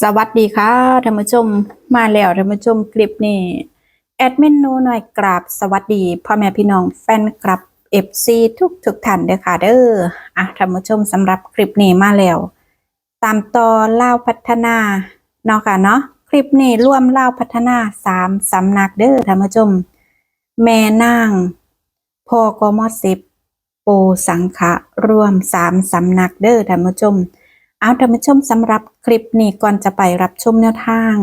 สวัสดีค่ะท่านผู้ชมมาแล้วท่านผู้ชมคลิปนี้แอดมินหนูหน่อยกราบสวัสดีพ่อแม่พี่น้องแฟนคลับ FC ทุกทุกท่านเด้อค่ะเด้ออะท่านผู้ชมสำหรับคลิปนี้มาแล้ว ตามต่อเล่าพัฒนาเนาะค่ะเนาะคลิปนี้ร่วมเล่าพัฒนาสามสำนักเด้อท่านผู้ชม แม่นางพ่อกมสิบปูสังขะรวมสามสำนักเด้อท่านผู้ชม เอาท่านผู้ชมสำหรับคลิปนี้ก่อนจะไปรับชมแนวทาง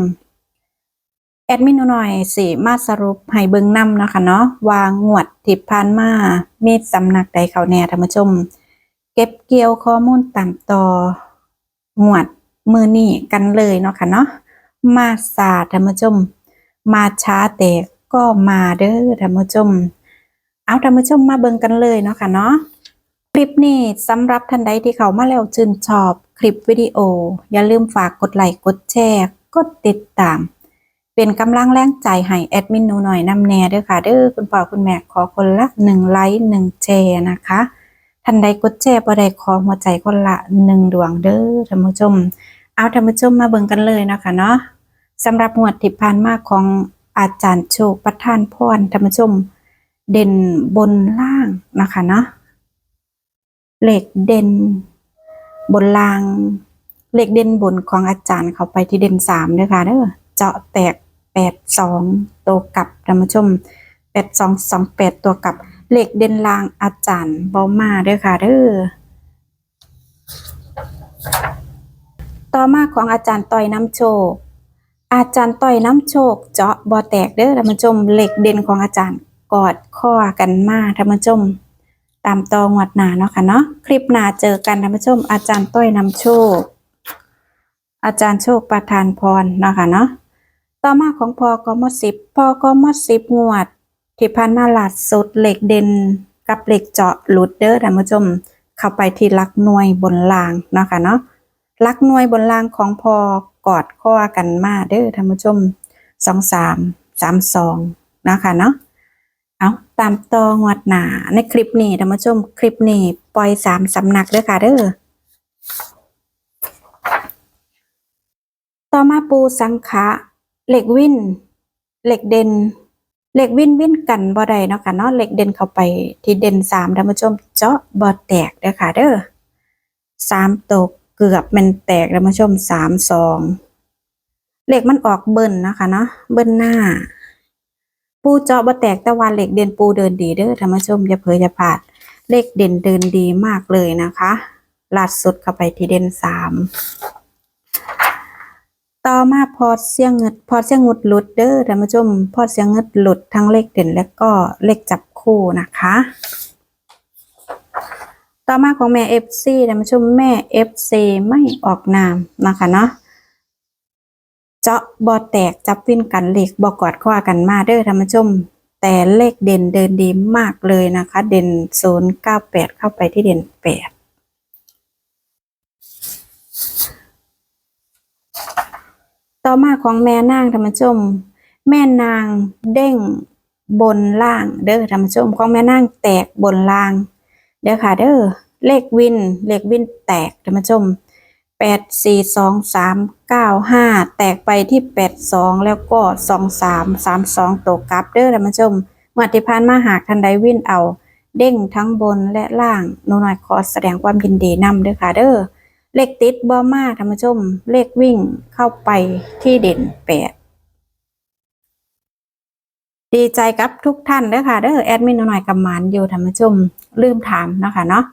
แอดมินหน่อยสิมาสรุปให้เบิ่งนำนะคะเนาะวางงวดที่ผ่านมามีสำนักใดเขาแน่ท่านผู้ชม เก็บเกี่ยวข้อมูลตามต่องวดมือนี้กันเลยเนาะค่ะเนาะมาสาท่านผู้ชม มาช้าแต่ก็มาเด้อท่านผู้ชม เอาท่านผู้ชมมาเบิ่งกันเลยเนาะค่ะเนาะคลิปนี้สำหรับท่านใดที่เขามาแล้วชื่นชอบ คลิปวิดีโอ อย่าลืมฝากกดไลค์กดแชร์กดติดตาม เป็นกำลังแรงใจให้แอดมินหนูหน่อยนำแน่เด้อค่ะเด้อคุณพ่อคุณแม่ขอคนละหนึ่งไลค์หนึ่งแชร์นะคะท่านใดกดแชร์บ่ได้ขอหัวใจคนละหนึ่งดวงเด้อท่านผู้ชม เอาท่านผู้ชมมาเบิ่งกันเลยนะคะเนาะสำหรับงวดที่ผ่านมาของอาจารย์โชคประทานพรท่านผู้ชม เด่นบนล่างนะคะเนาะเหล็กเด่น บนรางเหล็กเด่นบนของอาจารย์เขาไปที่เด่นสามด้อค่ะเด้อเจาะแตกแปดสองตัวกลับท่านผู้ชมแปดสองสองแปดตัวกลับเหล็กเด่นรางอาจารย์บามาด้อค่ะเด้อต่อมาของอาจารย์ต่อยน้ำโชค อาจารย์ต่อยน้ำโชค เจาะบอแตกเด้อท่านผู้ชมเหล็กเด่นของอาจารย์กอดข้อกันมาท่านผู้ชม ตามตองหวัดหนาเนาะค่ะเนาะคลิปหนาเจอกันท่านผู้ชม อาจารย์ต้อยนำโชค อาจารย์โชคประทานพรเนาะค่ะเนาะต่อมาของพอกมสิบพอกมสิบงวด ที่พันมาลาดสุดเหล็กเด่นกับเหล็กเจาะหลุดเด้อท่านผู้ชม เข้าไปที่ลักหน่วยบนรางเนาะค่ะเนาะลักหน่วยบนรางของพอกอดข้อกันมาเด้อท่านผู้ชมสองสามสามสองนะคะเนาะ ตามตองวดหนาในคลิปนี้ท่านผู้ชมคลิปนี้ปล่อยสามสำนักเด้อค่ะเด้อต่อมาปูสังขะเหล็กวินเหล็กเด่นเหล็กวินวินกันบ่ได้เนาะค่ะเนาะเหล็กเด่นเข้าไปที่เด่นสามท่านผู้ชมเจาะบ่แตกเด้อค่ะ เด้อสามตกเกือบมันแตกท่านผู้ชมสามสองเหล็กมันออกเบิ้ลนะคะเนาะเบิ้ลหน้า ปูเจาะบ่แตกต่ว่าเหล็กเด่นปูเดินดีเด้อท่านผู้ชมอย่าเผลอย่าพลาดเหล็กเด่นเดินดีมากเลยนะคะลัดสุดเข้าไปที่เด่นสามต่อมาพอดเสียงเงิดพอดเสียงงุดหลุดเด้อท่านผู้ชมพอดเสียงเงิดหลุดทั้งเลขเด่นและก็เลขจับคู่นะคะ ต่อมาของแม่เอฟซีท่านผู้ชมแม่เอฟซีไม่ออกนามนะคะเนาะ บอแตกจับวินกันเหล็กบอกอดข้อกันมาเด้อท่านผู้ชม แต่เลขเด่นเดินดีมากเลยนะคะ เด่นศูนย์เก้าแปดเข้าไปที่เด่นแปดต่อมาของแม่นางท่านผู้ชม แม่นางเด้งบนล่างเด้อท่านผู้ชมของแม่นางแตกบนล่าง เด้อค่ะเด้อเลขวินเลขวินแตกท่านผู้ชม แปดสี่สองสามเก้าห้าแตกไปที่แปดสองแล้วก็สองสามสามสองตกกลับเด้อท่านผู้ชมงวดที่ผ่านมาหากทันใดวิ่นเอา เด้งทั้งบนและล่างหนูหน่อยขอแสดงความยินดีนำเด้อค่ะเด้อเลขติดบอมาท่านผู้ชม เลขวิ่งเข้าไปที่เด่นแปดดีใจกับทุกท่านเด้อค่ะเด้อแอดมินหนูหน่อยกำมานอยู่ท่านผู้ชมลืมถามนะคะเนาะ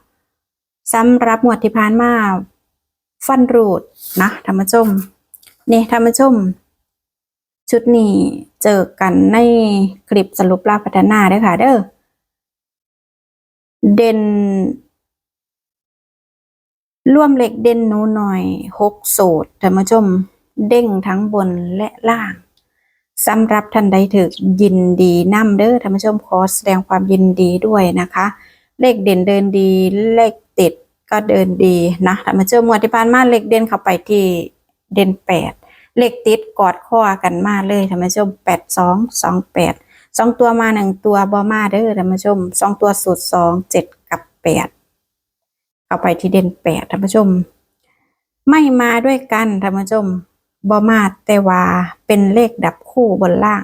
สำหรับงวดที่ผ่านมา ฟันรูดนะท่านผู้ชมนี่ท่านผู้ชม ชุดนี้เจอกันในคลิปสรุปลาพัฒนาเด้อค่ะ เด้อเด่นร่วมเหล็กเด่นหนูหน่อยหกสูตรท่านผู้ชม เด้งทั้งบนและล่างสำหรับท่านใดถึกยินดีนำเด้อท่านผู้ชมขอแสดงความยินดีด้วยนะคะ เลขเด่นเดินดีเลข ก็เดินดีนะท่านผู้ชมวดที่ผ่านมาเลขเด่นเข้าไปที่เด่นแปดเลขติดกอดข้อกันมาเลยท่านผู้ชมแปดสองสองแปดสองตัวมาหนึ่งตัวบอมาเด้อท่านผู้ชมสองตัวสูตรสองเจ็ดกับแปดเข้าไปที่เด่นแปดท่านผู้ชม ไม่มาด้วยกันท่านผู้ชมบ่มาแต่ว่าเป็นเลขดับคู่บนล่าง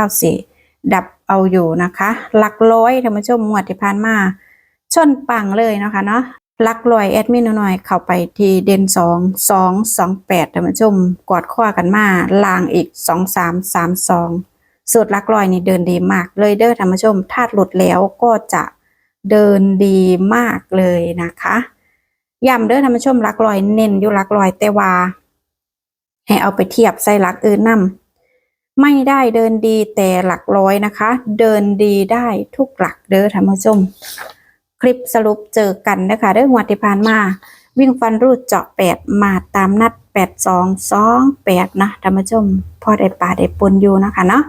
4994ดับเอาอยู่นะคะ หลักร้อยท่านผู้ชมงวดที่ผ่านมาชนปังเลยนะคะเนาะ ลักร้อยแอดมินหน่อยเข้าไปที่เด่นสองสองสองแปดท่านผู้ชมกอดข้อกันมาลางอีกสองสามสามสองสูตรหลักร้อยนี่เดินดีมากเลยเด้อท่านผู้ชมถ้าหลุดแล้วก็จะเดินดีมากเลยนะคะย้ำเด้อท่านผู้ชมหลักร้อยเน้นอยู่หลักร้อยแต่ว่าให้เอาไปเทียบใส่หลักอื่นนำไม่ได้เดินดีแต่หลักร้อยนะคะ เดินดีได้ทุกหลักเด้อท่านผู้ชม ลิปสรุปเจอกันนะคะเด้อหัวดที่ผ่านมา วิ่งฟันรูดเจาะแปดมาตามนัดแปดสองสองแปดนะท่านผู้ชมพอได้ป่าได้ปนอยู่นะคะเนาะ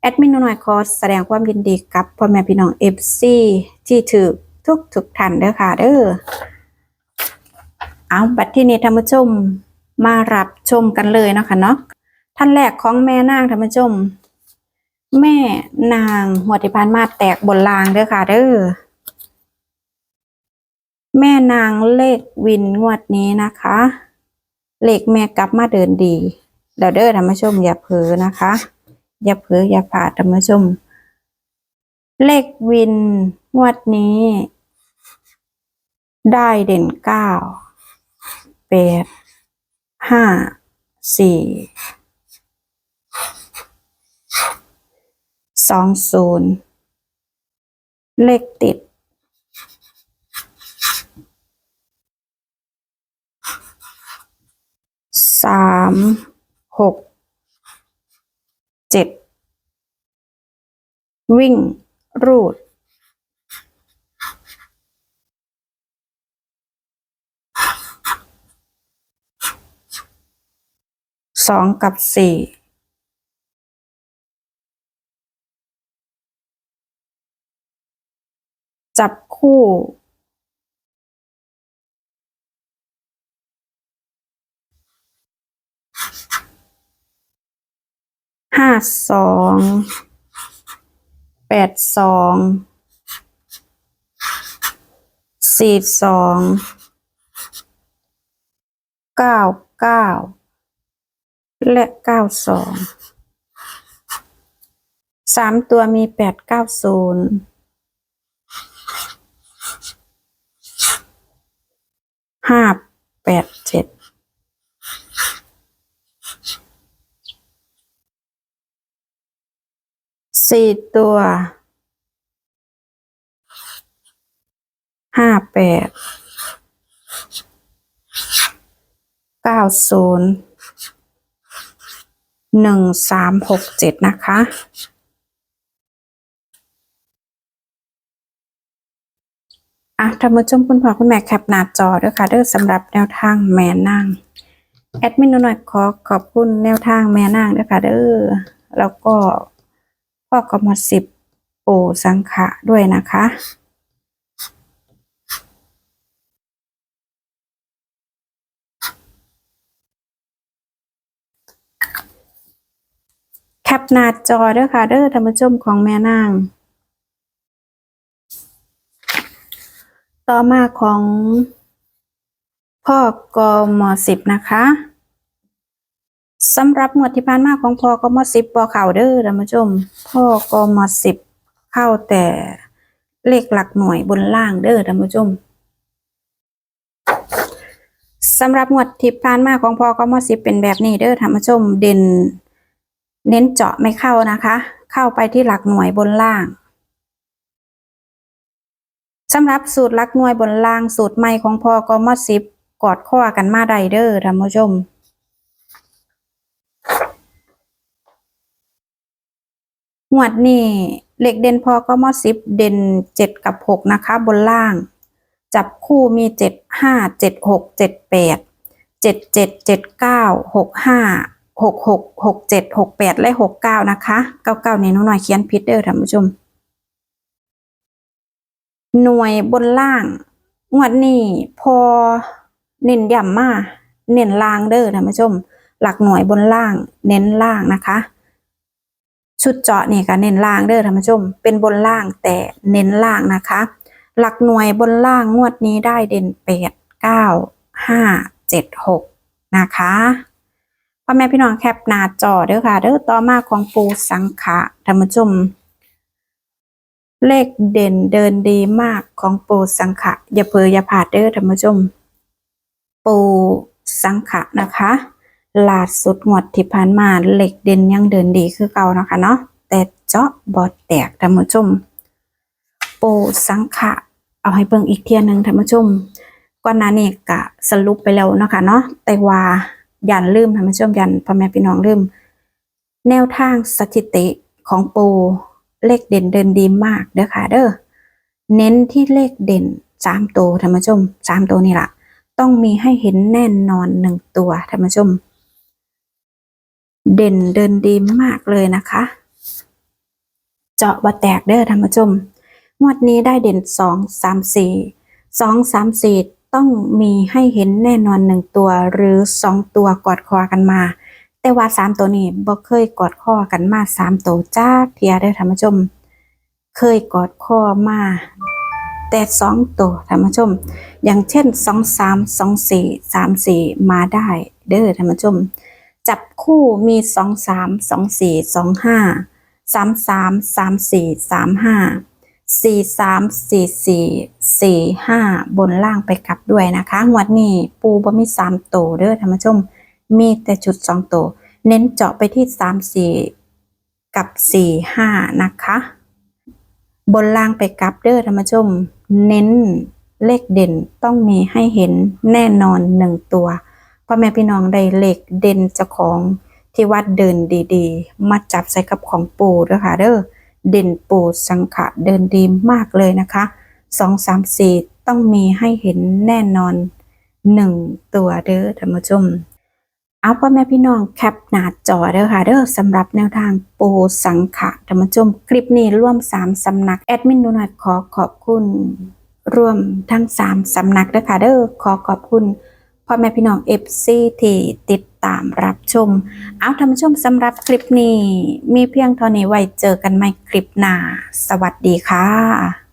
แอดมินหน่อยขอแสดงความยินดีกับพ่อแม่พี่น้องเอฟซีที่ถือทุกทุกท่านเด้อค่ะเด้อเอาบัดที่นี้ท่านผู้ชมมารับชมกันเลยนะคะเนาะท่านแรกของแม่นางท่านผู้ชม แม่นางหัวที่พานมาแตกบนรางเด้อค่ะเด้อ แม่นางเลขวินงวดนี้นะคะ เลขแม่กลับมาเดินดีเดี๋ยวเด้อท่านผู้ชม อย่าเผลอนะคะ อย่าเผลออย่าพลาดท่านผู้ชม เลขวินงวดนี้ ได้เด่นเก้าแปดห้าสี่สองศูนย์เลขติด สามหกเจ็ดวิ่ง รูด สองกับสี่จับคู่ ห้าสองแปดสองสี่สองเก้าเก้าและเก้าสองสามตัวมีแปดเก้าศูนย์ห้าแปดเจ็ด สี่ตัวห้าแปดเก้าศูนย์หนึ่งสามหกเจ็ดนะคะ อะท่านผู้ชมคุณพ่อคุณแม่แคปหน้าจอด้วยค่ะเด้อสำหรับแนวทางแม่นางแอดมินหน่อยขอขอบคุณแนวทางแม่นางด้วยค่ะเด้อแล้วก็ พ่อกมสิบปู่สังขะด้วยนะคะแคปหน้าจอด้วยค่ะเด้อท่านผู้ชมของแม่นาง ต่อมาของพ่อกมสิบนะคะ สำหรับหมวดที่ผ่านมาของพ่อกมสิบบอเข่าเด้อท่านผู้ชม พ่อกมสิบเข้าแต่เลขหลักหน่วยบนล่างเด้อท่านผู้ชมสำหรับหมวดที่ผ่านมาของพ่อกมสิบเป็นแบบนี้เด้อท่านผู้ชม เด่น เน้นเจาะไม่เข้านะคะ เข้าไปที่หลักหน่วยบนล่างสำหรับสูตรลักหน่วยบนล่างสูตรใหม่ของพอกมสิบกอดข้อกันมาไดเด้อท่านผู้ชม หวดนี่เหล็กเด่นพอก็มอสิบเด่นเจ็ดกับหกนะคะ บนล่าง จับคู่มีเจ็ดห้าเจ็ดหกเจ็ดแปดเจ็ดเจ็ดเจ็ดเก้าหกห้าหกหกหกเจ็ดหกแปดและหกเก้านะคะเก้าเก้านี่น้องหน่อยเขียนผิดเด้อท่านผู้ชม หน่วยบนล่าง งวดนี้พอเน้นย้ำมาเน้นล่างเด้อท่านผู้ชม หลักหน่วยบนล่าง เน้นล่างนะคะ ชุดเจาะนี่ก็เน้นล่างเด้อท่านผู้ชม เป็นบนล่างแต่เน้นล่างนะคะ หลักหน่วยบนล่างงวดนี้ได้เด่นแปดเก้าห้าเจ็ดหกนะคะพ่อแม่พี่น้องแคปหน้าจอเด้อค่ะ เด้อต่อมาของปูสังขะธรรมชม เลขเด่นเดินดีมากของปูสังขะอย่าเพออย่าผาดเด้อธรรมชม ปูสังขะนะคะ ลาดสุดงวดที่ผ่านมาเหล็กเด่นยังเดินดีคือเก่านะคะเนาะแต่เจาะบอดแตกธรรมชม โปสังขะเอาให้เบิ่งอีกเทียหนึ่งธรรมชมก่อนหน้านี้กะสรุปไปแล้วเนาะคะเนาะแต่ว่ายันลืมธรรมชมยันพ่อแม่พี่น้องลืม แนวทางสถิติของโปเลขเด่นเดินดีมากเด้อค่ะเด้อเน้นที่เลขเด่นสามตัวธรรมชมสามตัวนี่ละต้องมีให้เห็นแน่นอนหนึ่งตัวธรรมชม เด่นเดินดีมากเลยนะคะ เจาะบะแตกเด้อธรรมชมงวดนี้ได้เด่นสองสามสี่สองสามสี่ต้องมีให้เห็นแน่นอนหนึ่งตัวหรือสองตัวกอดคอกันมา แต่ว่าสามตัวนี้บ่เคยกอดคอกันมาสามตัวจ้าเทียได้อท่านผู้ชม เคยกอดคอมา แต่สองตัวท่านผู้ชม อย่างเช่นสองสามสองสี่สามสี่มาได้เด้อท่านผู้ชม จับคู่มีสองสามสองสี่สองห้าสามสามสามสี่สามห้าสี่สามสี่สี่สี่ห้าบนล่างไปกลับด้วยนะคะงวดนี้ปูบ่มีสามโตวเด้อท่านผู้ชม มีแต่จุดสองโตวเน้นเจาะไปที่สามสี่กับสี่ห้านะคะ บนล่างไปกลับเด้อท่านผู้ชม เน้นเลขเด่นต้องมีให้เห็นแน่นอนหนึ่งตัว พ่อแม่พี่น้องได้เหลขเด่นเจ้าของที่วัดเดินดีๆ มาจับใส่กับของปูด้วยค่ะเด้อเด่นปูสังขะเดินดีมากเลยนะคะสองสามสี่ต้องมีให้เห็นแน่นอนหนึ่งตัวเด้อท่านผู้ชมเอาพ่อแม่พี่น้องแคปหน้าจอเด้อค่ะเด้อสำหรับแนวทางปูสังขะท่านผู้ชมคลิปนี้ร่วมสามสำนักแอดมินนุนัดขอขอบคุณร่วมทั้งสามสำนักเด้อค่ะเด้อขอขอบคุณ พ่อแม่พี่น้องเอฟซีที่ติดตามรับชม เอาท่านผู้ชมสำหรับคลิปนี้ มีเพียงเท่านี้ไว้เจอกันใหม่คลิปหน้า สวัสดีค่ะ